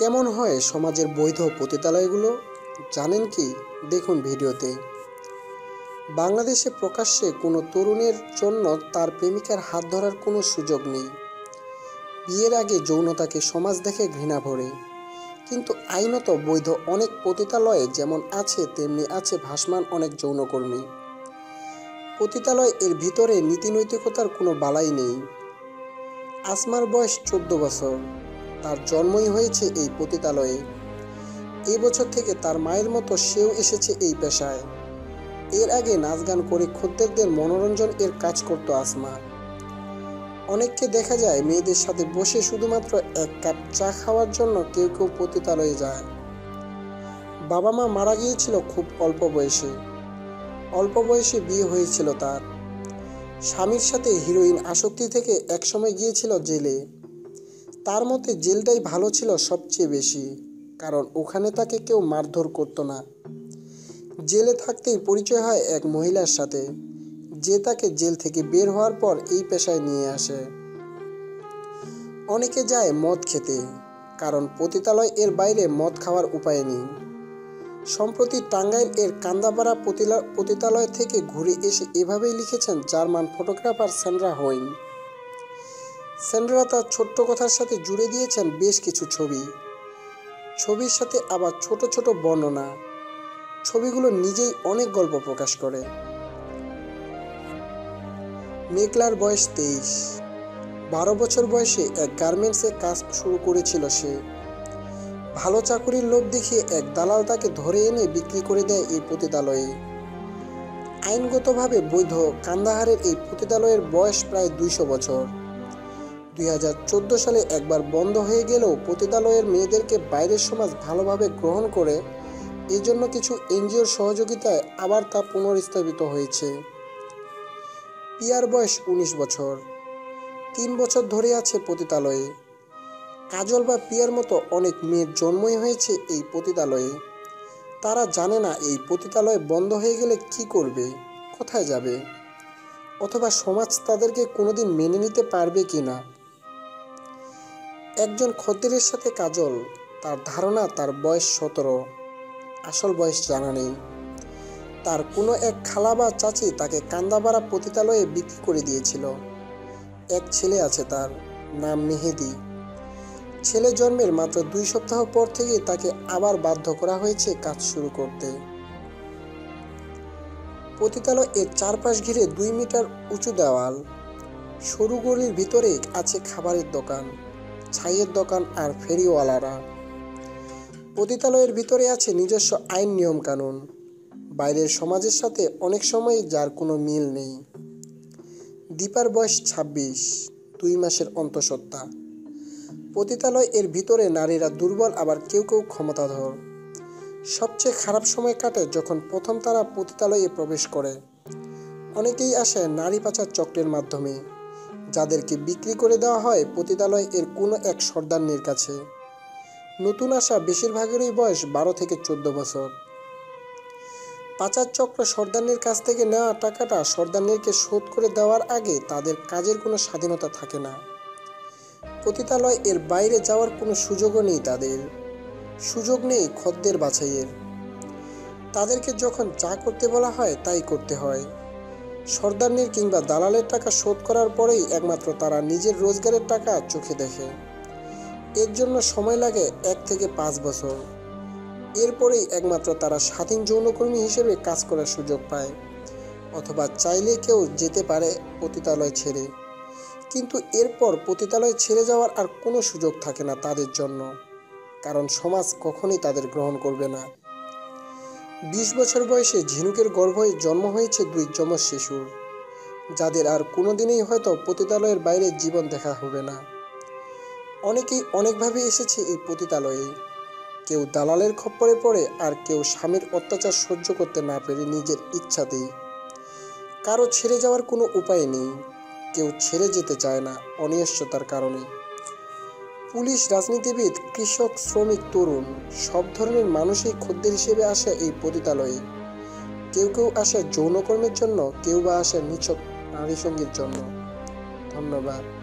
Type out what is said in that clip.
কেমন হয় সমাজের বৈধ পতিতালয়গুলো জানেন কি? দেখুন ভিডিওতে। বাংলাদেশে প্রকাশ্যে কোনো তরুণের জন্য তার প্রেমিকার হাত ধরার কোনো সুযোগ নেই। বিয়ের আগে যৌনতাকে সমাজ দেখে ঘৃণা ভরে। কিন্তু আইনত বৈধ অনেক পতিতালয়ে যেমন আছে, তেমনি আছে ভাসমান অনেক যৌনকর্মী। পতিতালয় এর ভিতরে নীতিনৈতিকতার কোনো বালাই নেই। আসমার বয়স চোদ্দ বছর। তার জন্মই হয়েছে এই পতিতালয়ে। এই বছর থেকে তার মায়ের মতো সেও এসেছে এই পেশায়। এর আগে নাচ গান করে খদ্দেরদের মনোরঞ্জন এর কাজ করত আসমা। অনেককে দেখা যায় মেয়েদের সাথে বসে শুধুমাত্র এক কাপ চা খাওয়ার জন্য কেউ কেউ পতিতালয়ে যায়। বাবা মা মারা গিয়েছিল খুব অল্প বয়সে। অল্প বয়সে বিয়ে হয়েছিল তার। স্বামীর সাথে হিরোইন আসক্তি থেকে একসময় গিয়েছিল জেলে। তার মতে জেলটাই ভালো ছিল সবচেয়ে বেশি, কারণ ওখানে তাকে কেউ মারধর করতো না। জেলে থাকতেই পরিচয় হয় এক মহিলার সাথে, যে তাকে জেল থেকে বের হওয়ার পর এই পেশায় নিয়ে আসে। অনেকে যায় মদ খেতে, কারণ পতিতালয় এর বাইরে মদ খাওয়ার উপায় নেই। সম্প্রতি টাঙ্গাইল এর কান্দাপাড়া পতিতালয় থেকে ঘুরে এসে এভাবেই লিখেছেন German photographer Sandra Hoyn Sandra তার ছোট্ট কথার সাথে জুড়ে দিয়েছেন বেশ কিছু ছবি। ছবির সাথে আবার ছোট ছোট বর্ণনা। ছবিগুলো নিজেই অনেক গল্প প্রকাশ করে। মেঘলার বয়স তেইশ। বারো বছর বয়সে এক গার্মেন্টসে কাজ শুরু করেছিল সে। ভালো চাকুরির লোভ দেখিয়ে এক দালাল তাকে ধরে এনে বিক্রি করে দেয় এই পতিতালয়ে আইনগতভাবে বৈধ কান্দাহারের এই পতিতালয়ের বয়স প্রায় দুইশো বছর। দুই হাজার চোদ্দ সালে একবার বন্ধ হয়ে গেলেও পতিতালয়ের মেয়েদেরকে বাইরের সমাজ ভালোভাবে গ্রহণ করে এই জন্য কিছু এনজিওর সহযোগিতায় আবার তা পুনর্স্থাপিত হয়েছে। পিয়ার বয়স উনিশ বছর। তিন বছর ধরে আছে পতিতালয়ে। কাজল বা পিয়ার মতো অনেক মেয়ের জন্মই হয়েছে এই পতিতালয়ে। তারা জানে না এই পতিতালয় বন্ধ হয়ে গেলে কি করবে, কোথায় যাবে? অথবা সমাজ তাদেরকে কোনোদিন মেনে নিতে পারবে কি না? একজন খদ্দেরের সাথে কাজল, তার ধারণা তার বয়স সতেরো। আসল বয়স জানা নেই। তার কোনো এক খালা বা চাচি তাকে কান্দাবাড়া পতিতালয়ে বিক্রি করে দিয়েছিল। এক ছেলে আছে তার, নাম মেহেদি। ছেলে জন্মের মাত্র দুই সপ্তাহ পর থেকে তাকে আবার বাধ্য করা হয়েছে কাজ শুরু করতে। পতিতালয় এর চারপাশ ঘিরে দুই মিটার উঁচু দেওয়াল। সরু গলির ভিতরে আছে খাবারের দোকান। ছাইয়ের দোকান আর ফেরিওয়ালারা। পতিতালয়ের ভিতরে আছে নিজস্ব আইন নিয়ম কানুন বাইরের সমাজের সাথে অনেক সময় যার কোনো মিল নেই। দীপার বয়স ছাব্বিশ, দুই মাসের অন্তঃসত্ত্বা। পতিতালয় এর ভিতরে নারীরা দুর্বল, আবার কেউ কেউ ক্ষমতাধর। সবচেয়ে খারাপ সময় কাটে যখন প্রথম তারা পতিতালয়ে প্রবেশ করে। অনেকেই আসে নারী পাচার চক্রের মাধ্যমে। যাদেরকে বিক্রি করে দেওয়া হয় পতিতালয় এর কোনো এক সর্দারনির কাছে। নতুন আসা বেশিরভাগেরই বয়স বারো থেকে চোদ্দ বছর। পাচার চক্র সর্দারনির কাছ থেকে নেওয়া টাকাটা সর্দারনিরকে শোধ করে দেওয়ার আগে তাদের কাজের কোনো স্বাধীনতা থাকে না। পতিতালয় এর বাইরে যাওয়ার কোনো সুযোগও নেই তাদের। সুযোগ নেই খদ্দের বাছাইয়ের। তাদেরকে যখন যা করতে বলা হয় তাই করতে হয়। সর্দারনির কিংবা দালালের টাকা শোধ করার পরেই একমাত্র তারা নিজের রোজগারের টাকা চোখে দেখে। এর জন্য সময় লাগে এক থেকে পাঁচ বছর। এরপরেই একমাত্র তারা স্বাধীন যৌনকর্মী হিসেবে কাজ করার সুযোগ পায়, অথবা চাইলে কেউ যেতে পারে পতিতালয় ছেড়ে। কিন্তু এরপর পতিতালয় ছেড়ে যাওয়ার আর কোনো সুযোগ থাকে না তাদের জন্য, কারণ সমাজ কখনোই তাদের গ্রহণ করবে না। বিশ বছর বয়সে ঝিনুকের গর্ভে জন্ম হয়েছে দুই যমজ শিশুর। যাদের আর কোনোদিনই হয়তো পতিতালয়ের বাইরে জীবন দেখা হবে না। অনেকেই অনেকভাবে এসেছে এই পতিতালয়ে। কেউ দালালের খপ্পরে পড়ে আর কেউ স্বামীর অত্যাচার সহ্য করতে না পেরে নিজের ইচ্ছাতেই। কারও ছেড়ে যাওয়ার কোনো উপায় নেই। কেউ ছেড়ে যেতে চায় না অনিশ্চয়তার কারণে। পুলিশ, রাজনীতিবিদ, কৃষক, শ্রমিক, তরুণ, সব ধরনের মানুষই খদ্দের হিসেবে আসে এই পতিতালয়ে। কেউ কেউ আসে যৌনকর্মের জন্য, কেউ বা আসে নিছক নারী সঙ্গীর জন্য। ধন্যবাদ।